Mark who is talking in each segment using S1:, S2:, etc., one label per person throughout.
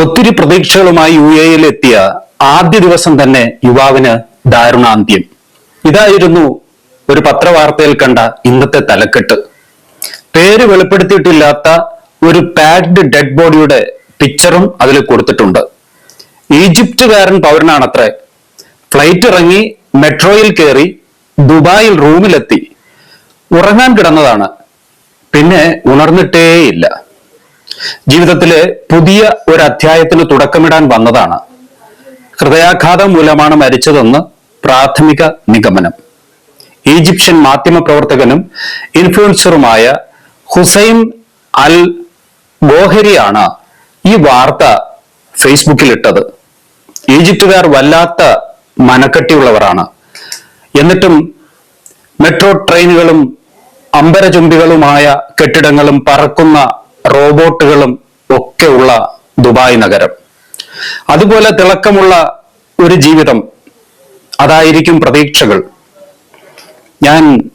S1: ഒത്തിരി പ്രതീക്ഷകളുമായി യു എയിൽ എത്തിയ ആദ്യ ദിവസം തന്നെ യുവാവിന് ദാരുണാന്ത്യം. ഇതായിരുന്നു ഒരു പത്രവാർത്തയിൽ കണ്ട ഇന്നത്തെ തലക്കെട്ട്. പേര് വെളിപ്പെടുത്തിയിട്ടില്ലാത്ത ഒരു പാക്ഡ് ഡെഡ് ബോഡിയുടെ പിക്ചറും അതിൽ കൊടുത്തിട്ടുണ്ട്. ഈജിപ്തുകാരൻ പൗരനാണത്രേ. ഫ്ലൈറ്റ് ഇറങ്ങി മെട്രോയിൽ കയറി ദുബായിൽ റൂമിലെത്തി. ഉറങ്ങാൻ കിടന്നതാണ്. പിന്നെ ഉണർന്നിട്ടേയില്ല. ജീവിതത്തിലെ പുതിയ ഒരു അധ്യായത്തിന് തുടക്കമിടാൻ വന്നതാണ്. ഹൃദയാഘാതം മൂലമാണ് മരിച്ചതെന്ന് പ്രാഥമിക നിഗമനം. ഈജിപ്ഷ്യൻ മാധ്യമ പ്രവർത്തകനും ഇൻഫ്ലുവൻസറുമായ ഹുസൈൻ അൽ ഗോഹരിയാണ് ഈ വാർത്ത ഫേസ്ബുക്കിൽ ഇട്ടത് ഈജിപ്തുകാർ വല്ലാത്ത മനക്കെട്ടിയുള്ളവരാണ്. എന്നിട്ടും മെട്രോ ട്രെയിനുകളും അമ്പരചുംബികളുമായ കെട്ടിടങ്ങളും പറക്കുന്ന റോബോട്ടുകളും ഒക്കെ ഉള്ള ദുബായ് നഗരം. അതുപോലെ തിളക്കമുള്ള ഒരു ജീവിതം. അതായിരിക്കും പ്രതീക്ഷകൾ. ഞാൻ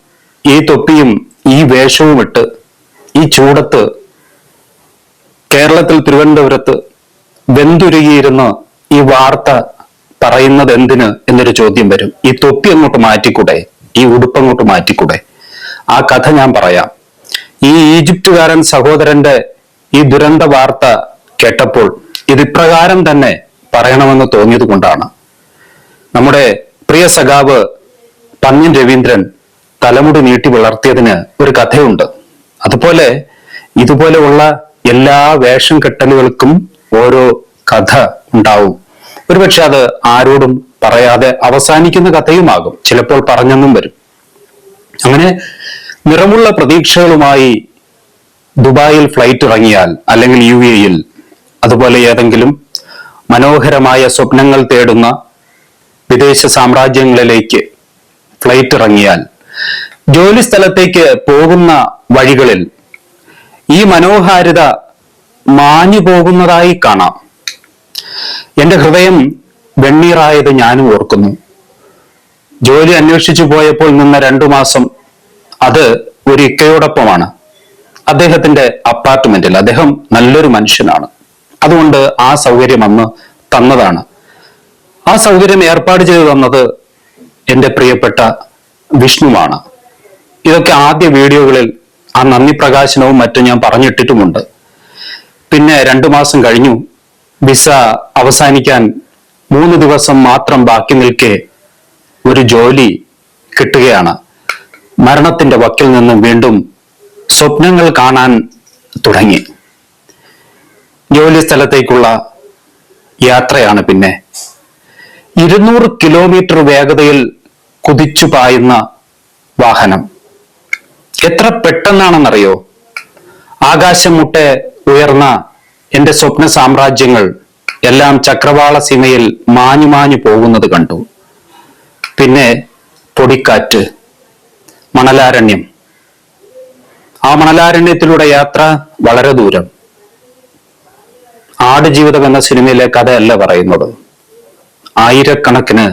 S1: ഈ തൊപ്പിയും ഈ വേഷവും ഇട്ട് ഈ ചൂടത്ത് കേരളത്തിൽ തിരുവനന്തപുരത്ത് വെന്തുരുകിയിരുന്ന് ഈ വാർത്ത പറയുന്നത് എന്തിന് എന്നൊരു ചോദ്യം വരും. ഈ തൊപ്പി അങ്ങോട്ട് മാറ്റിക്കൂടെ? ഈ ഉടുപ്പ് അങ്ങോട്ട് മാറ്റിക്കൂടെ? ആ കഥ ഞാൻ പറയാം. ഈ ഈജിപ്തുകാരൻ സഹോദരന്റെ ഈ ദുരന്ത വാർത്ത കേട്ടപ്പോൾ ഇത് ഇപ്രകാരം തന്നെ പറയണമെന്ന് തോന്നിയത് കൊണ്ടാണ്. നമ്മുടെ പ്രിയ സഖാവ് പന്ന്യൻ രവീന്ദ്രൻ തലമുടി നീട്ടി വളർത്തിയതിന് ഒരു കഥയുണ്ട്. അതുപോലെ ഇതുപോലെയുള്ള എല്ലാ വേഷം കെട്ടലുകൾക്കും ഓരോ കഥ ഉണ്ടാവും. ഒരുപക്ഷെ അത് ആരോടും പറയാതെ അവസാനിക്കുന്ന കഥയുമാകും. ചിലപ്പോൾ പറഞ്ഞെന്നും വരും. അങ്ങനെ നിറമുള്ള പ്രതീക്ഷകളുമായി ദുബായിൽ ഫ്ലൈറ്റ് ഇറങ്ങിയാൽ അല്ലെങ്കിൽ യു എയിൽ അതുപോലെ ഏതെങ്കിലും മനോഹരമായ സ്വപ്നങ്ങൾ തേടുന്ന വിദേശ സാമ്രാജ്യങ്ങളിലേക്ക് ഫ്ലൈറ്റ് ഇറങ്ങിയാൽ ജോലി സ്ഥലത്തേക്ക് പോകുന്ന വഴികളിൽ ഈ മനോഹാരിത മാഞ്ഞു പോകുന്നതായി കാണാം. എന്റെ ഹൃദയം വെണ്ണീറായത് ഞാനും ഓർക്കുന്നു. ജോലി അന്വേഷിച്ചു പോയപ്പോൾ നിന്ന രണ്ടു മാസം അത് ഒരു ഇക്കയോടൊപ്പമാണ്. അദ്ദേഹത്തിന്റെ അപ്പാർട്ട്മെന്റിൽ അദ്ദേഹം നല്ലൊരു മനുഷ്യനാണ്. അതുകൊണ്ട് ആ സൗകര്യം അന്ന് തന്നതാണ്. ആ സൗകര്യം ഏർപ്പാട് ചെയ്തു തന്നത് എന്റെ പ്രിയപ്പെട്ട വിഷ്ണുവാണ്. ഇതൊക്കെ ആദ്യ വീഡിയോകളിൽ ആ നന്ദി പ്രകാശനവും മറ്റും ഞാൻ പറഞ്ഞിട്ടിട്ടുമുണ്ട്. പിന്നെ രണ്ടു മാസം കഴിഞ്ഞു. വിസ അവസാനിക്കാൻ മൂന്ന് ദിവസം മാത്രം ബാക്കി നിൽക്കെ ഒരു ജോലി കിട്ടുകയാണ്. മരണത്തിന്റെ വക്കിൽ നിന്നും വീണ്ടും സ്വപ്നങ്ങൾ കാണാൻ തുടങ്ങി. ജോലി സ്ഥലത്തേക്കുള്ള യാത്രയാണ് പിന്നെ. ഇരുന്നൂറ് കിലോമീറ്റർ വേഗതയിൽ കുതിച്ചു പായുന്ന വാഹനം. എത്ര പെട്ടെന്നാണെന്നറിയോ? ആകാശം മുട്ടെ ഉയർന്ന എന്റെ സ്വപ്ന സാമ്രാജ്യങ്ങൾ എല്ലാം ചക്രവാള സീമയിൽ മാഞ്ഞു മാഞ്ഞു പോകുന്നത് കണ്ടു. പിന്നെ പൊടിക്കാറ്റ്. മണലാരണ്യം. ആ മണലാരണ്യത്തിലൂടെ യാത്ര വളരെ ദൂരം. ആടുജീവിതം എന്ന സിനിമയിലെ കഥയല്ല പറയുന്നത്. ആയിരക്കണക്കിന്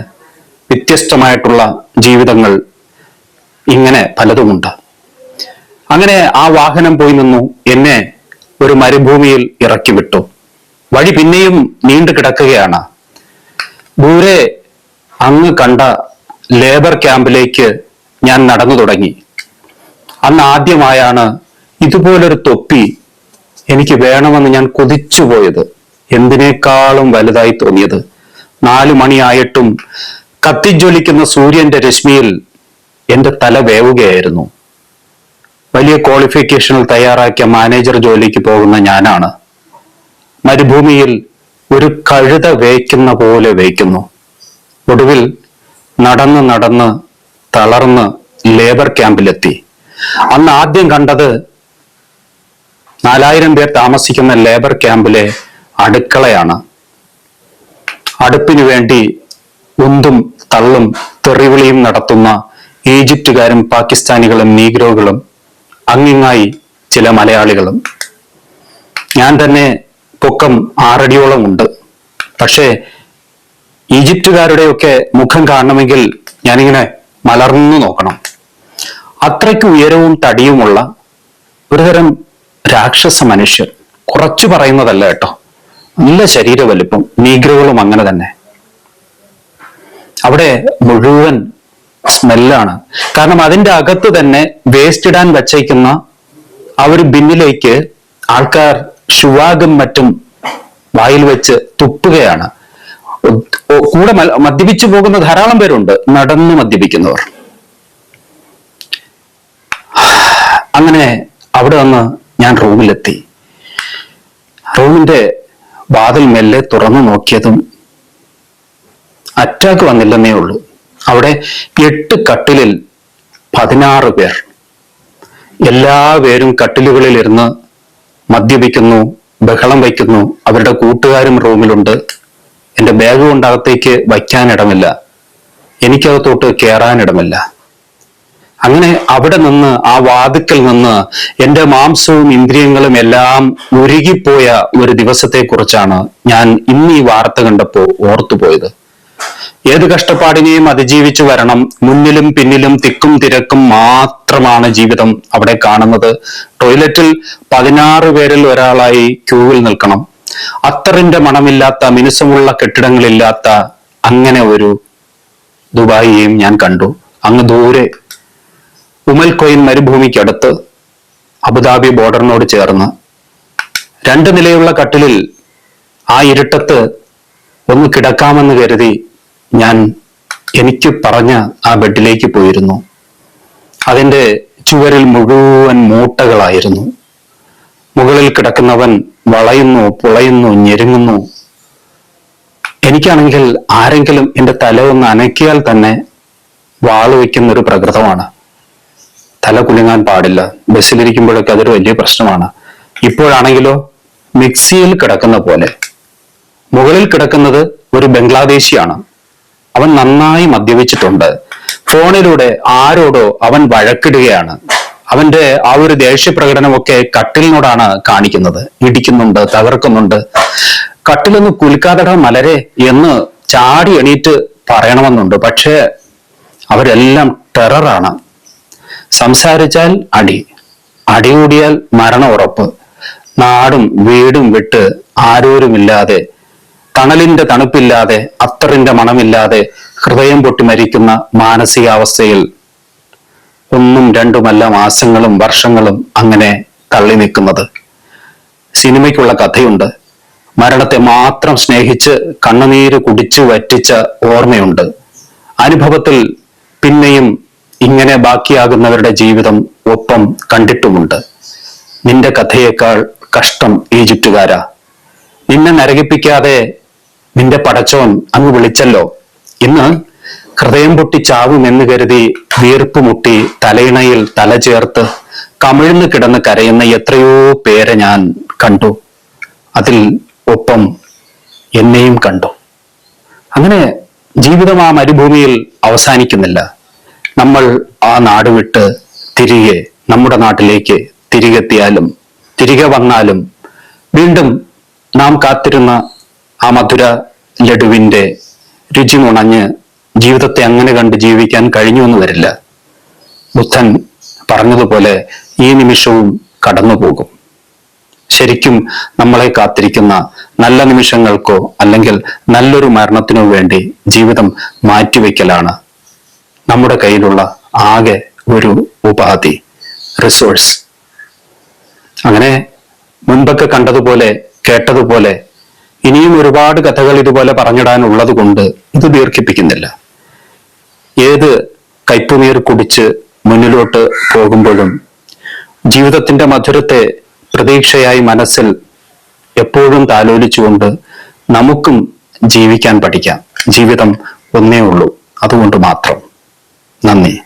S1: വ്യത്യസ്തമായിട്ടുള്ള ജീവിതങ്ങൾ ഇങ്ങനെ പലതുമുണ്ട്. അങ്ങനെ ആ വാഹനം പോയി നിന്നു എന്നെ ഒരു മരുഭൂമിയിൽ ഇറക്കി വിട്ടു. വഴി പിന്നെയും നീണ്ടു കിടക്കുകയാണ്. ദൂരെ അങ്ങ് കണ്ട ലേബർ ക്യാമ്പിലേക്ക് ഞാൻ നടന്നു തുടങ്ങി. അന്ന് ആദ്യമായാണ് ഇതുപോലൊരു തൊപ്പി എനിക്ക് വേണമെന്ന് ഞാൻ കൊതിച്ചു പോയത്. എന്തിനേക്കാളും വലുതായി തോന്നിയത്. നാലു മണിയായിട്ടും കത്തിജ്വലിക്കുന്ന സൂര്യന്റെ രശ്മിയിൽ എന്റെ തല വേവുകയായിരുന്നു. വലിയ ക്വാളിഫിക്കേഷനിൽ തയ്യാറാക്കിയ മാനേജർ ജോലിക്ക് പോകുന്ന ഞാനാണ്. മരുഭൂമിയിൽ ഒരു കഴുത വേയ്ക്കുന്ന പോലെ വേയ്ക്കുന്നു. ഒടുവിൽ നടന്ന് നടന്ന് തളർന്ന് ലേബർ ക്യാമ്പിലെത്തി അന്ന് ആദ്യം കണ്ടത് നാലായിരം പേർ താമസിക്കുന്ന ലേബർ ക്യാമ്പിലെ അടുക്കളയാണ്. അടുപ്പിനു വേണ്ടി ഉന്തും തള്ളും തെറിവിളിയും നടത്തുന്ന ഈജിപ്തുകാരും പാകിസ്ഥാനികളും നീഗ്രോകളും അങ്ങിങ്ങായി ചില മലയാളികളും. ഞാൻ തന്നെ പൊക്കം ആറടിയോളം ഉണ്ട്. പക്ഷേ ഈജിപ്തുകാരുടെയൊക്കെ മുഖം കാണണമെങ്കിൽ ഞാനിങ്ങനെ മലർന്നു നോക്കണം. അത്രയ്ക്ക് ഉയരവും തടിയുമുള്ള ഒരുതരം രാക്ഷസ മനുഷ്യർ കുറച്ചു പറയുന്നതല്ല കേട്ടോ. നല്ല ശരീര വലിപ്പം നീഗ്രകളും അങ്ങനെ തന്നെ. അവിടെ മുഴുവൻ സ്മെല്ലാണ്. കാരണം അതിന്റെ അകത്ത് തന്നെ വേസ്റ്റ് ഇടാൻ വച്ചേക്കുന്ന ആ ഒരു ബിന്നിലേക്ക് ആൾക്കാർ ശുവാഗം മറ്റും വായിൽ വെച്ച് തുപ്പുകയാണ്. കൂടെ മദ്യപിച്ചു പോകുന്ന ധാരാളം പേരുണ്ട്. നടന്ന് മദ്യപിക്കുന്നവർ. അങ്ങനെ അവിടെ വന്ന് ഞാൻ റൂമിലെത്തി. റൂമിന്റെ വാതിൽ മെല്ലെ തുറന്നു നോക്കിയതും അറ്റാക്ക് വന്നില്ലെന്നേ ഉള്ളൂ. അവിടെ എട്ട് കട്ടിലിൽ പതിനാറ് പേർ. എല്ലാവരും കട്ടിലുകളിൽ ഇരുന്ന് മദ്യപിക്കുന്നു ബഹളം വയ്ക്കുന്നു. അവരുടെ കൂട്ടുകാരും റൂമിലുണ്ട്. എന്റെ ബാഗ് കൊണ്ട് അകത്തേക്ക് വയ്ക്കാനിടമില്ല എനിക്കകത്തോട്ട് കയറാനിടമില്ല അങ്ങനെ അവിടെ നിന്ന് ആ വാതുക്കൽ നിന്ന് എന്റെ മാംസവും ഇന്ദ്രിയങ്ങളും എല്ലാം ഉരുകിപ്പോയ ഒരു ദിവസത്തെ കുറിച്ചാണ് ഞാൻ ഇന്ന് ഈ വാർത്ത കണ്ടപ്പോ ഓർത്തുപോയത്. ഏത് കഷ്ടപ്പാടിനെയും അതിജീവിച്ചു വരണം. മുന്നിലും പിന്നിലും തിക്കും തിരക്കും മാത്രമാണ് ജീവിതം അവിടെ കാണുന്നത്. ടോയ്ലറ്റിൽ പതിനാറ് പേരിൽ ഒരാളായി ക്യൂവിൽ നിൽക്കണം. അത്തറിന്റെ മണമില്ലാത്ത മിനുസമുള്ള കെട്ടിടങ്ങളില്ലാത്ത അങ്ങനെ ഒരു ദുബായിയെയും ഞാൻ കണ്ടു. അങ്ങ് ദൂരെ ഉമൽ കൊയിൻ മരുഭൂമിക്കടുത്ത് അബുദാബി ബോർഡറിനോട് ചേർന്ന് രണ്ട് നിലയുള്ള കട്ടിലിൽ ആ ഇരുട്ടത്ത് ഒന്ന് കിടക്കാമെന്ന് കരുതി ഞാൻ എനിക്ക് പറഞ്ഞ ആ ബെഡിലേക്ക് പോയിരുന്നു. അതിന്റെ ചുവരിൽ മുഴുവൻ മൂട്ടകളായിരുന്നു. മുകളിൽ കിടക്കുന്നവൻ വളയുന്നു പുളയുന്നു ഞെരുങ്ങുന്നു. എനിക്കാണെങ്കിൽ ആരെങ്കിലും എന്റെ തല ഒന്ന് അനക്കിയാൽ തന്നെ വാൾ വയ്ക്കുന്ന ഒരു പ്രകൃതമാണ്. തല കുലുങ്ങാൻ പാടില്ല. ബസ്സിലിരിക്കുമ്പോഴൊക്കെ അതൊരു വലിയ പ്രശ്നമാണ്. ഇപ്പോഴാണെങ്കിലോ മിക്സിയിൽ കിടക്കുന്ന പോലെ. മുകളിൽ കിടക്കുന്നത് ഒരു ബംഗ്ലാദേശിയാണ്. അവൻ നന്നായി മദ്യപിച്ചിട്ടുണ്ട്. ഫോണിലൂടെ ആരോടോ അവൻ വഴക്കിടുകയാണ്. അവന്റെ ആ ഒരു ദേഷ്യപ്രകടനമൊക്കെ കട്ടിലിനോടാണ് കാണിക്കുന്നത്. ഇടിക്കുന്നുണ്ട് തകർക്കുന്നുണ്ട്. കട്ടിലൊന്ന് കുലുക്കാതട മലരെ എന്ന് ചാടി എണീറ്റ് പറയണമെന്നുണ്ട്. പക്ഷേ അവരെല്ലാം ടെററാണ്. സംസാരിച്ചാൽ അടി. അടി മരണ ഉറപ്പ്. നാടും വീടും വിട്ട് ആരോരുമില്ലാതെ തണലിന്റെ തണുപ്പില്ലാതെ അത്തറിന്റെ മണമില്ലാതെ ഹൃദയം പൊട്ടി മരിക്കുന്ന മാനസികാവസ്ഥയിൽ രണ്ടുമല്ല മാസങ്ങളും വർഷങ്ങളും അങ്ങനെ തള്ളി നിൽക്കുന്നത്. സിനിമയ്ക്കുള്ള കഥയുണ്ട്. മരണത്തെ മാത്രം സ്നേഹിച്ച് കണ്ണുനീര് കുടിച്ചു വറ്റിച്ച ഓർമ്മയുണ്ട്. അനുഭവത്തിൽ പിന്നെയും ഇങ്ങനെ ബാക്കിയാകുന്നവരുടെ ജീവിതം ഒപ്പം കണ്ടിട്ടുമുണ്ട്. നിന്റെ കഥയേക്കാൾ കഷ്ടം ഈജിപ്തുകാരാ. നിന്നെ നരകിപ്പിക്കാതെ നിന്റെ പടച്ചോൻ അങ്ങ് വിളിച്ചല്ലോ. ഇന്ന് ഹൃദയം പൊട്ടി ചാവുമെന്ന് കരുതി വീർപ്പ് മുട്ടി തലയിണയിൽ തല ചേർത്ത് കമിഴ്ന്നു കിടന്ന് കരയുന്ന എത്രയോ പേരെ ഞാൻ കണ്ടു. അതിൽ ഒപ്പം എന്നെയും കണ്ടു. അങ്ങനെ ജീവിതം ആ മരുഭൂമിയിൽ അവസാനിക്കുന്നില്ല. നമ്മൾ ആ നാട് വിട്ട് തിരികെ നമ്മുടെ നാട്ടിലേക്ക് തിരികെത്തിയാലും തിരികെ വന്നാലും വീണ്ടും നാം കാത്തിരുന്ന ആ മധുര ലഡുവിന്റെ രുചി നുണഞ്ഞ് ജീവിതത്തെ അങ്ങനെ കണ്ട് ജീവിക്കാൻ കഴിഞ്ഞു എന്ന് വരില്ല. ബുദ്ധൻ പറഞ്ഞതുപോലെ ഈ നിമിഷവും കടന്നു പോകും ശരിക്കും നമ്മളെ കാത്തിരിക്കുന്ന നല്ല നിമിഷങ്ങൾക്കോ അല്ലെങ്കിൽ നല്ലൊരു മരണത്തിനോ വേണ്ടി ജീവിതം മാറ്റിവെക്കലാണ് നമ്മുടെ കയ്യിലുള്ള ആകെ ഒരു ഉപാധി റിസോഴ്സ് അങ്ങനെ മുൻപൊക്കെ കണ്ടതുപോലെ കേട്ടതുപോലെ ഇനിയും ഒരുപാട് കഥകൾ ഇതുപോലെ പറഞ്ഞിടാനുള്ളത് കൊണ്ട് ഇത് ദീർഘിപ്പിക്കുന്നില്ല. ഏത് കയ്പുനീർ കുടിച്ച് മുന്നിലോട്ട് പോകുമ്പോഴും ജീവിതത്തിന്റെ മധുരത്തെ പ്രതീക്ഷയായി മനസ്സിൽ എപ്പോഴും താലോലിച്ചുകൊണ്ട് നമുക്കും ജീവിക്കാൻ പഠിക്കാം. ജീവിതം ഒന്നേ ഉള്ളൂ. അതുകൊണ്ട് മാത്രം. നന്ദി.